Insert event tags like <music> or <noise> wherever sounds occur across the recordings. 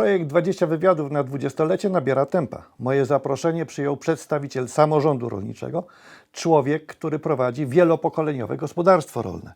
Projekt 20 wywiadów na dwudziestolecie nabiera tempa. Moje zaproszenie przyjął przedstawiciel samorządu rolniczego, człowiek, który prowadzi wielopokoleniowe gospodarstwo rolne.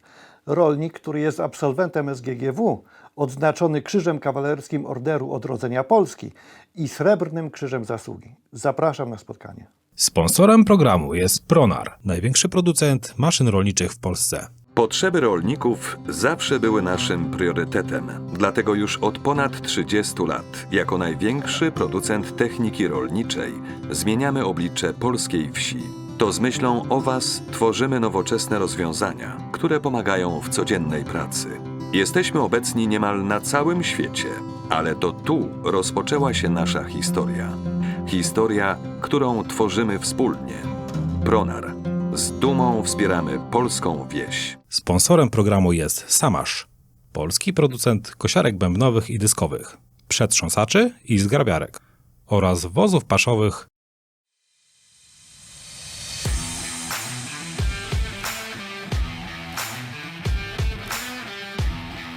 Rolnik, który jest absolwentem SGGW, odznaczony Krzyżem Kawalerskim Orderu Odrodzenia Polski i Srebrnym Krzyżem Zasługi. Zapraszam na spotkanie. Sponsorem programu jest Pronar, największy producent maszyn rolniczych w Polsce. Potrzeby rolników zawsze były naszym priorytetem. Dlatego już od ponad 30 lat, jako największy producent techniki rolniczej, zmieniamy oblicze polskiej wsi. To z myślą o Was tworzymy nowoczesne rozwiązania, które pomagają w codziennej pracy. Jesteśmy obecni niemal na całym świecie, ale to tu rozpoczęła się nasza historia. Historia, którą tworzymy wspólnie. Pronar. Z dumą wspieramy polską wieś. Sponsorem programu jest Samasz, polski producent kosiarek bębnowych i dyskowych, przetrząsaczy i zgrabiarek oraz wozów paszowych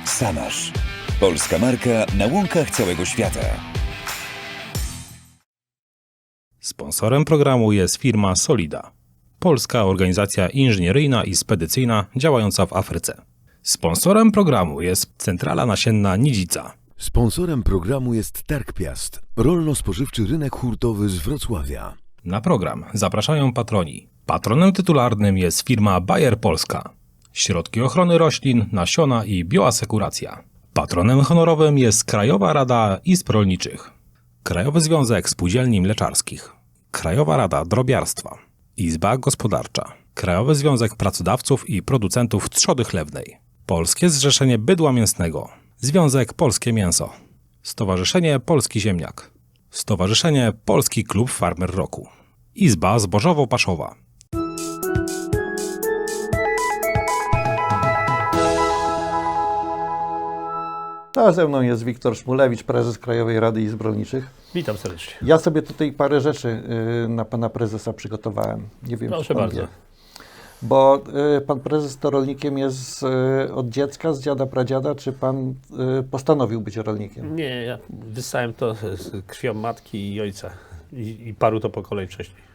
Samasz. Polska marka na łąkach całego świata. Sponsorem programu jest firma Solida, polska organizacja inżynieryjna i spedycyjna działająca w Afryce. Sponsorem programu jest Centrala Nasienna Nidzica. Sponsorem programu jest Targ Piast, rolno-spożywczy rynek hurtowy z Wrocławia. Na program zapraszają patroni. Patronem tytularnym jest firma Bayer Polska. Środki ochrony roślin, nasiona i bioasekuracja. Patronem honorowym jest Krajowa Rada Izb Rolniczych. Krajowy Związek Spółdzielni Mleczarskich. Krajowa Rada Drobiarstwa. Izba Gospodarcza. Krajowy Związek Pracodawców i Producentów Trzody Chlewnej. Polskie Zrzeszenie Bydła Mięsnego. Związek Polskie Mięso. Stowarzyszenie Polski Ziemniak. Stowarzyszenie Polski Klub Farmer Roku. Izba Zbożowo-Paszowa. A ze mną jest Wiktor Szmulewicz, prezes Krajowej Rady Izb Rolniczych. Witam serdecznie. Ja sobie tutaj parę rzeczy y, na pana prezesa przygotowałem. Nie wiem, Proszę bardzo. wie. Bo y, pan prezes to rolnikiem jest y, od dziecka, z dziada, pradziada, czy pan postanowił być rolnikiem? Nie, ja wyssałem to z krwią matki i ojca i, i paru to pokoleń wcześniej.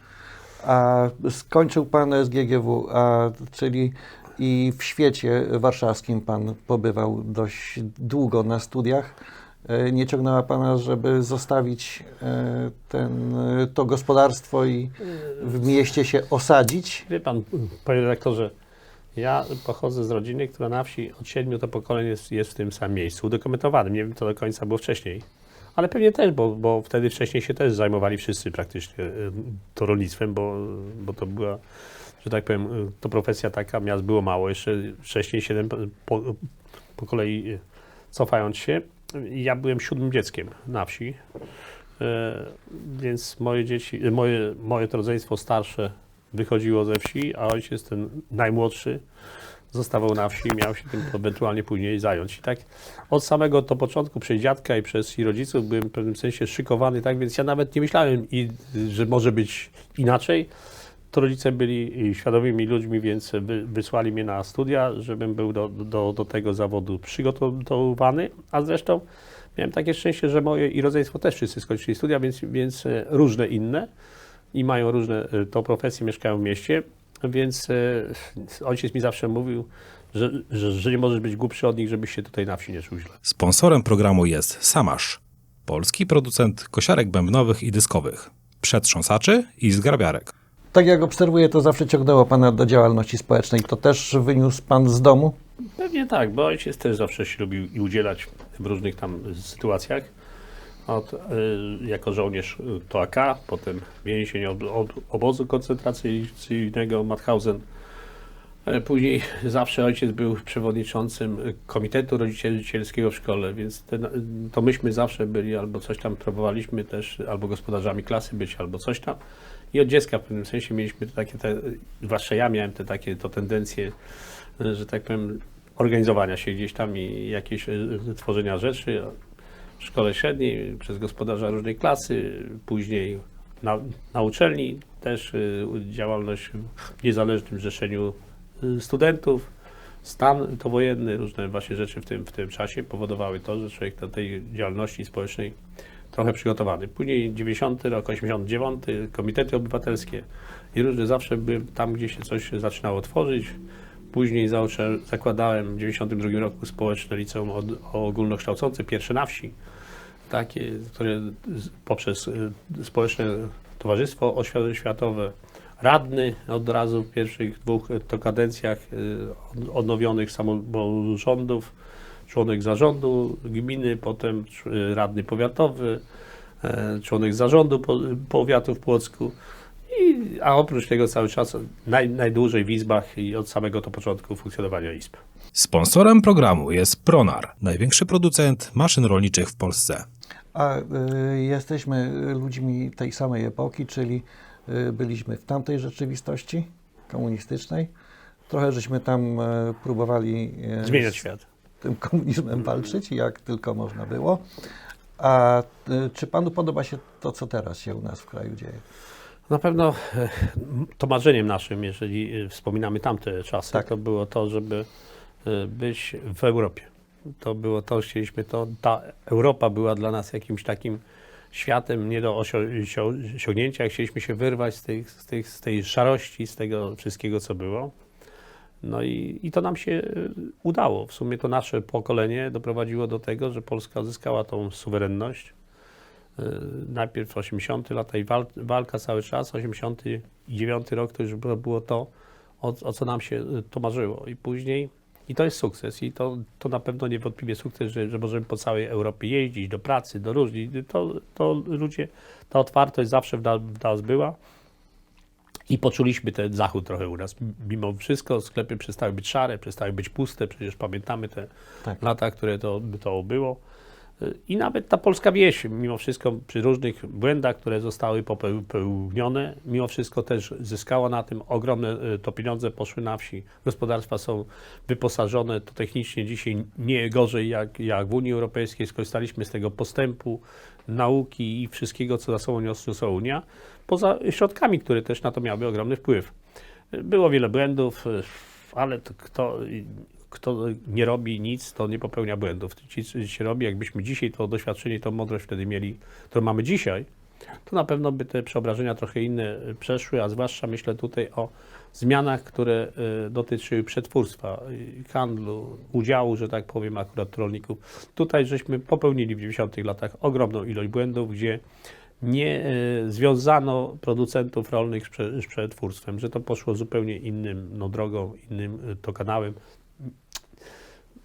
A skończył pan SGGW, a, czyli i w świecie warszawskim pan pobywał dość długo na studiach. Y, Nie ciągnęła pana, żeby zostawić y, ten, y, to gospodarstwo i w mieście się osadzić? Wie pan, panie redaktorze, ja pochodzę z rodziny, która na wsi od siedmiu to pokoleń jest, jest w tym samym miejscu, udokumentowanym. Nie wiem, to do końca było wcześniej. Ale pewnie też, bo, bo wtedy wcześniej się też zajmowali wszyscy praktycznie y, to rolnictwem, bo, bo to była, że tak powiem, y, to profesja taka, miast było mało. Jeszcze wcześniej, siedem po, po, kolei y, cofając się, ja byłem siódmym dzieckiem na wsi. Więc moje dzieci, moje, moje rodzeństwo starsze wychodziło ze wsi, a ojciec ten najmłodszy zostawał na wsi i miał się tym ewentualnie później zająć. I tak od samego to początku przez dziadka i przez i rodziców byłem w pewnym sensie szykowany, tak więc ja nawet nie myślałem, i, że może być inaczej. To rodzice byli świadomymi ludźmi, więc wy, wysłali mnie na studia, żebym był do, do, do tego zawodu przygotowany, a zresztą miałem takie szczęście, że moje i rodzeństwo też wszyscy skończyli studia, więc, więc różne inne i mają różne e, to profesje, mieszkają w mieście, więc e, ojciec mi zawsze mówił, że, że, że nie możesz być głupszy od nich, żebyś się tutaj na wsi nie czuł źle. Sponsorem programu jest Samasz, polski producent kosiarek bębnowych i dyskowych, przetrząsaczy i zgrabiarek. Tak jak obserwuję, to zawsze ciągnęło Pana do działalności społecznej. To też wyniósł Pan z domu? Pewnie tak, bo ojciec też zawsze się lubił i udzielać w różnych tam sytuacjach. Od, y, jako żołnierz y, to AK, potem więzień od, od obozu koncentracyjnego Mauthausen. E, Później zawsze ojciec był przewodniczącym komitetu rodzicielskiego w szkole, więc to myśmy zawsze byli albo coś tam próbowaliśmy też, albo gospodarzami klasy być, albo coś tam. I od dziecka w pewnym sensie mieliśmy takie, te, zwłaszcza ja miałem te takie to tendencje, że tak powiem, organizowania się gdzieś tam i jakieś y, tworzenia rzeczy. W szkole średniej przez gospodarza różnej klasy, później na, na uczelni też y, działalność w niezależnym zrzeszeniu y, studentów. Stan to wojenny, różne właśnie rzeczy w tym, w tym czasie powodowały to, że człowiek do tej działalności społecznej trochę przygotowany. Później 90 rok, 89, komitety obywatelskie i różne zawsze by tam, gdzie się coś zaczynało tworzyć. Później zakładałem w 92 roku społeczne liceum ogólnokształcące, pierwsze na wsi takie, które poprzez y, społeczne towarzystwo oświatowe, światowe, radny od razu w pierwszych dwóch y, to kadencjach y, od- odnowionych samorządów, członek zarządu gminy, potem radny powiatowy, członek zarządu po, powiatu w Płocku. I, a oprócz tego cały czas naj, najdłużej w izbach i od samego to początku funkcjonowania izb. Sponsorem programu jest Pronar, największy producent maszyn rolniczych w Polsce. A y, jesteśmy ludźmi tej samej epoki, czyli y, byliśmy w tamtej rzeczywistości komunistycznej. Trochę żeśmy tam y, próbowali Zmieniać świat. tym komunizmem walczyć, jak tylko można było. A czy panu podoba się to, co teraz się u nas w kraju dzieje? Na pewno e, to marzeniem naszym, jeżeli e, wspominamy tamte czasy, Tak. to było to, żeby e, być w Europie. To było to, chcieliśmy to, ta Europa była dla nas jakimś takim światem nie do osiągnięcia. Chcieliśmy się wyrwać z, tych, z, tych, z tej szarości, z tego wszystkiego, co było. No i, i to nam się e, udało. W sumie to nasze pokolenie doprowadziło do tego, że Polska odzyskała tą suwerenność. Y, najpierw 80 lata i wal, walka cały czas, 89 rok to już było, było to, o, o co nam się y, to marzyło i później i to jest sukces i to, to na pewno niewątpliwie sukces, że, że możemy po całej Europie jeździć do pracy, do różni, to, to ludzie, ta otwartość zawsze w nas, w nas była i poczuliśmy ten zachód trochę u nas. Mimo wszystko sklepy przestały być szare, przestały być puste, przecież pamiętamy te Tak. lata, które to, to było. I nawet ta polska wieś, mimo wszystko przy różnych błędach, które zostały popełnione, mimo wszystko też zyskała na tym ogromne y, to pieniądze poszły na wsi. Gospodarstwa są wyposażone, to technicznie dzisiaj nie gorzej jak, jak w Unii Europejskiej. Skorzystaliśmy z tego postępu, nauki i wszystkiego, co za sobą niosła Unia, poza środkami, które też na to miały ogromny wpływ. Było wiele błędów, y, ale to kto, kto nie robi nic, to nie popełnia błędów. Ci, co się robi, jakbyśmy dzisiaj to doświadczenie, tą mądrość wtedy mieli, którą mamy dzisiaj, to na pewno by te przeobrażenia trochę inne y, przeszły, a zwłaszcza myślę tutaj o zmianach, które y, dotyczyły przetwórstwa, y, handlu, udziału, że tak powiem, akurat rolników. Tutaj żeśmy popełnili w 90 latach ogromną ilość błędów, gdzie nie e, związano producentów rolnych z, prze, z przetwórstwem, że to poszło zupełnie innym no, drogą, innym to kanałem.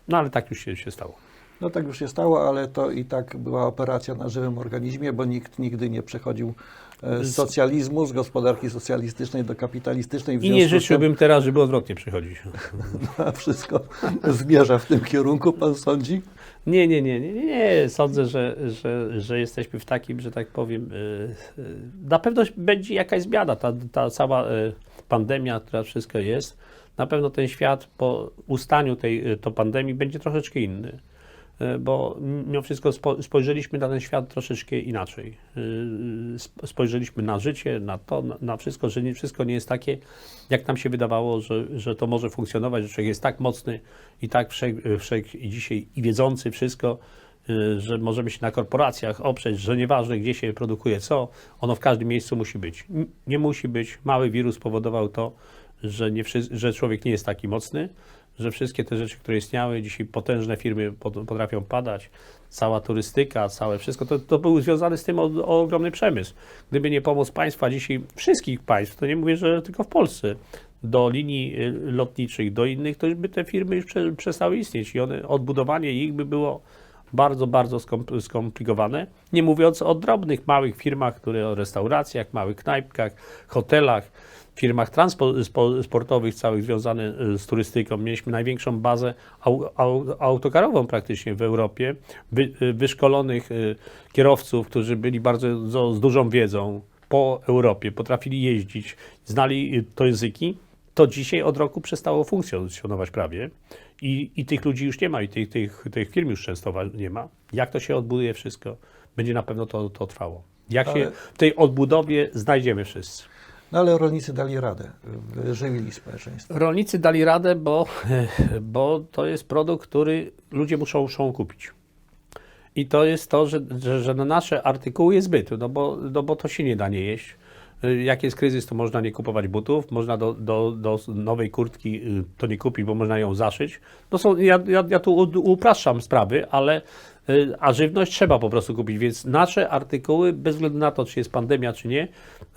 No ale tak już się, się stało. No tak już się stało, ale to i tak była operacja na żywym organizmie, bo nikt nigdy nie przechodził e, z socjalizmu, z gospodarki socjalistycznej do kapitalistycznej. W I nie z tym- życzyłbym teraz, żeby odwrotnie przychodzić. <laughs> A wszystko zmierza w tym kierunku, pan sądzi? Nie, nie, nie, nie, nie. Sądzę, że, że, że jesteśmy w takim, że tak powiem, y, y, na pewno będzie jakaś zmiana. Ta, ta cała pandemia, która wszystko jest, na pewno ten świat po ustaniu tej y, to pandemii będzie troszeczkę inny. Y, Bo mimo wszystko spo, spojrzeliśmy na ten świat troszeczkę inaczej. Y, sp- Spojrzeliśmy na życie, na to, na, wszystko, że nie, wszystko nie jest takie, jak nam się wydawało, że, że to może funkcjonować, że człowiek jest tak mocny i tak wszech, wszech i dzisiaj i wiedzący wszystko, że możemy się na korporacjach oprzeć, że nieważne gdzie się produkuje co, ono w każdym miejscu musi być. Nie musi być. Mały wirus spowodował to, że, nie że człowiek nie jest taki mocny, że wszystkie te rzeczy, które istniały, dzisiaj potężne firmy pot- potrafią padać, cała turystyka, całe wszystko, to, to był związany z tym o, o ogromny przemysł. Gdyby nie pomoc państwa dzisiaj, wszystkich państw, to nie mówię, że tylko w Polsce, do linii y, lotniczych, do innych, to by te firmy już prze, przestały istnieć i one, odbudowanie ich by było bardzo, bardzo skom- skomplikowane. Nie mówiąc o drobnych, małych firmach, które o restauracjach, małych knajpkach, hotelach, firmach transportowych całych związanych y, z turystyką. Mieliśmy największą bazę au, au, autokarową praktycznie w Europie, y, wyszkolonych y, kierowców, którzy byli bardzo z, dużą wiedzą po Europie, potrafili jeździć, znali to języki. To dzisiaj od roku przestało funkcjonować prawie i, i tych ludzi już nie ma i tych, tych, tych firm już często nie ma. Jak to się odbuduje wszystko? Będzie na pewno to, to trwało. Jak się Ale- w tej odbudowie znajdziemy wszyscy. No ale rolnicy dali radę, żywili społeczeństwo. Rolnicy dali radę, bo, <laughs> bo to jest produkt, który ludzie muszą, muszą kupić. I to jest to, że, że, że na nasze artykuły jest zbyt, no bo, no bo to się nie da nie jeść. Jak jest kryzys, to można nie kupować butów, można do, do, do nowej kurtki y, to nie kupić, bo można ją zaszyć. No są, ja, ja, ja tu upraszczam sprawy, ale a żywność trzeba po prostu kupić, więc nasze artykuły, bez względu na to, czy jest pandemia, czy nie,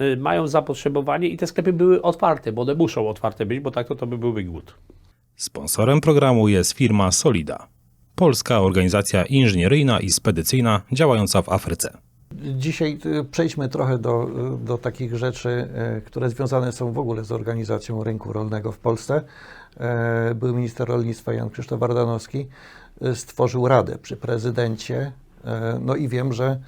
y, mają zapotrzebowanie i te sklepy były otwarte, bo one muszą otwarte być, bo tak to, to by byłby głód. Sponsorem programu jest firma Solida, polska organizacja inżynieryjna i spedycyjna działająca w Afryce. Dzisiaj y, przejdźmy trochę do, y, do takich rzeczy, y, które związane są w ogóle z organizacją rynku rolnego w Polsce. E, Były minister rolnictwa Jan Krzysztof Ardanowski y, stworzył radę przy prezydencie. E, No i wiem, że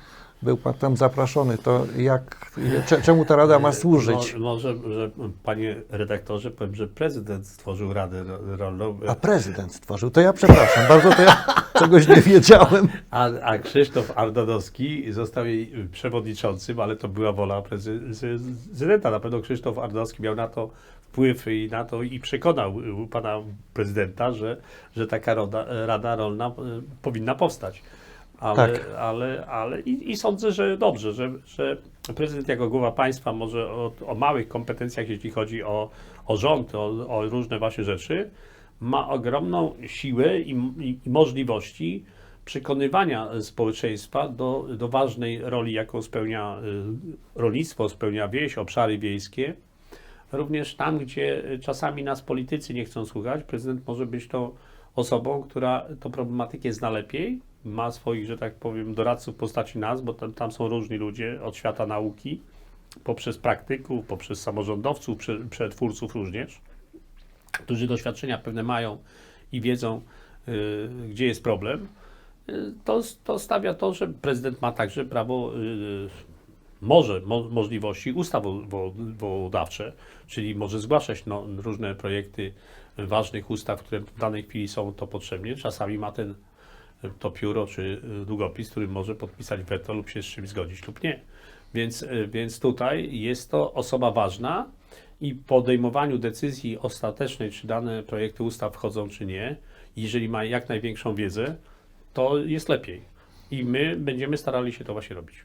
był pan tam zaproszony. To jak, cze- czemu ta rada ma służyć? Mo, może, że, panie redaktorze, powiem, że prezydent stworzył Radę Ro- Rolną, A prezydent stworzył. To ja przepraszam, bardzo to ja <laughs> czegoś nie wiedziałem. a, a Krzysztof Ardanowski został jej przewodniczącym, ale to była wola prezydenta. Na pewno Krzysztof Ardanowski miał na to wpływ i na to i przekonał pana prezydenta, że, że taka roda, Rada Rolna y, powinna powstać. Ale, Tak. ale, ale i, i sądzę, że dobrze, że, że prezydent jako głowa państwa może o, o małych kompetencjach, jeśli chodzi o, o rząd, o, o różne właśnie rzeczy, ma ogromną siłę i, i, i możliwości przekonywania społeczeństwa do, do ważnej roli, jaką spełnia y, rolnictwo, spełnia wieś, obszary wiejskie. Również tam, gdzie czasami nas politycy nie chcą słuchać, prezydent może być tą osobą, która tą problematykę zna lepiej, ma swoich, że tak powiem, doradców w postaci nas, bo tam, tam są różni ludzie od świata nauki, poprzez praktyków, poprzez samorządowców, prze, przetwórców również, którzy doświadczenia pewne mają i wiedzą, y, gdzie jest problem. Y, to, to stawia to, że prezydent ma także prawo y, może mo, możliwości ustawodawcze, czyli może zgłaszać no, różne projekty ważnych ustaw, które w danej chwili są to potrzebne. Czasami ma ten to pióro czy y, długopis, który może podpisać weto lub się z czymś zgodzić lub nie. Więc, y, więc tutaj jest to osoba ważna i podejmowaniu decyzji ostatecznej, czy dane projekty ustaw wchodzą, czy nie, jeżeli ma jak największą wiedzę, to jest lepiej. I my będziemy starali się to właśnie robić.